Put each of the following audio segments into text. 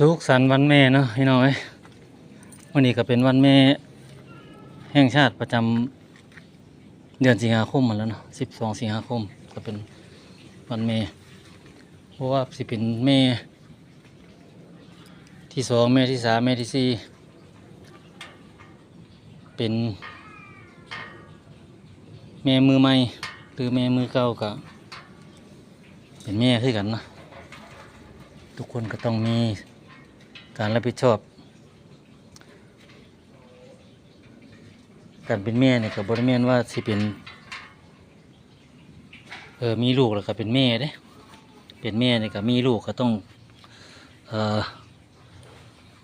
สุขสันต์วันแม่เนาะพี่น้อยวันนี้ก็เป็นวันแม่ แห่งชาติประจำเดือนสิงหาคมมาแล้วเนาะสิบสองสิงหาคมก็เป็นวันแม่เพราะว่าสิเป็นแม่ที่สองแม่ที่สามแม่ที่สี่เป็น แม่มือใหม่หรือแม่มือเก่าก็เป็นแม่คือกันนะทุกคนก็ต้องมี การรับผิดชอบ การเป็นแม่เนี่ยกับบริเมนว่าสิเป็นเออมีลูกแล้วก็เป็นแม่เด้เป็นแม่เนี่ยก็มีลูกก็ต้องเอ่อ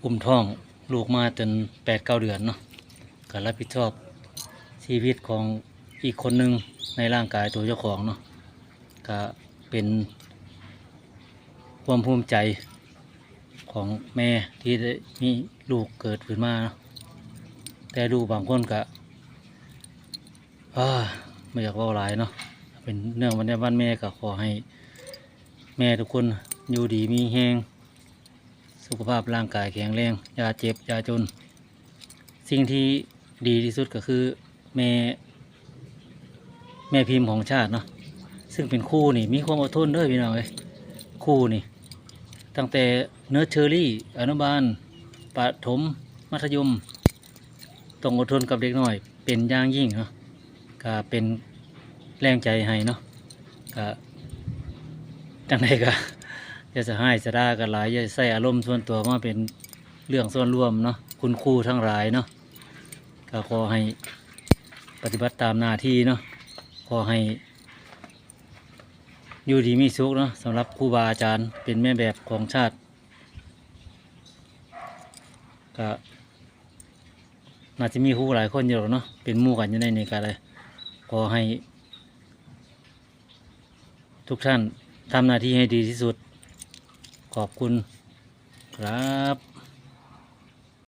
อุ้มท้องลูกมาจนแปดเก้าเดือนเนาะการรับผิดชอบชีวิตของอีกคนหนึ่งในร่างกายตัวเจ้าของเนาะก็เป็นความภูมิใจ ของแม่ที่ได้มีลูกเกิดขึ้นมาเนาะแต่ลูกบางคนก็ไม่อยากว่าหลายเนาะเป็นเนื่องวันนี้วันแม่ก็ขอให้ แม่ทุกคนอยู่ดีมีแห้งสุขภาพร่างกายแข็งแรงอย่าเจ็บอย่าจน สิ่งที่ดีที่สุดก็คือแม่แม่พิมพ์ของชาติเนาะซึ่งเป็นคู่นี่มีความอดทนด้อพี่น้องเอ้ยคู่นี่ตั้งแต่ เนื้อเชอรี่ อนุบาลประถมมัธยม ต้องอดทนกับเด็กหน้อย เป็นอย่างยิ่งเนาะก็เป็นแรงใจให้เนาะก็จังใดก็อย่าจะให้จะด่ากันหลายอย่าใส่อารมณ์ส่วนตัวมาเป็นเรื่องส่วนรวมเนาะคุณครูทั้งหลายเนาะก็ขอให้ปฏิบัติตามหน้าที่เนาะขอให้ อยู่ดีมีสุขเนาะสำหรับครูบาอาจารย์เป็นแม่แบบของชาติ ก็น่าจะมีครูหลายคนอยู่หรอกเนาะเป็นมู่กันอยู่ในนี้ก็เลยขอให้ ทุกท่านทำหน้าที่ให้ดีที่สุด ขอบคุณครับ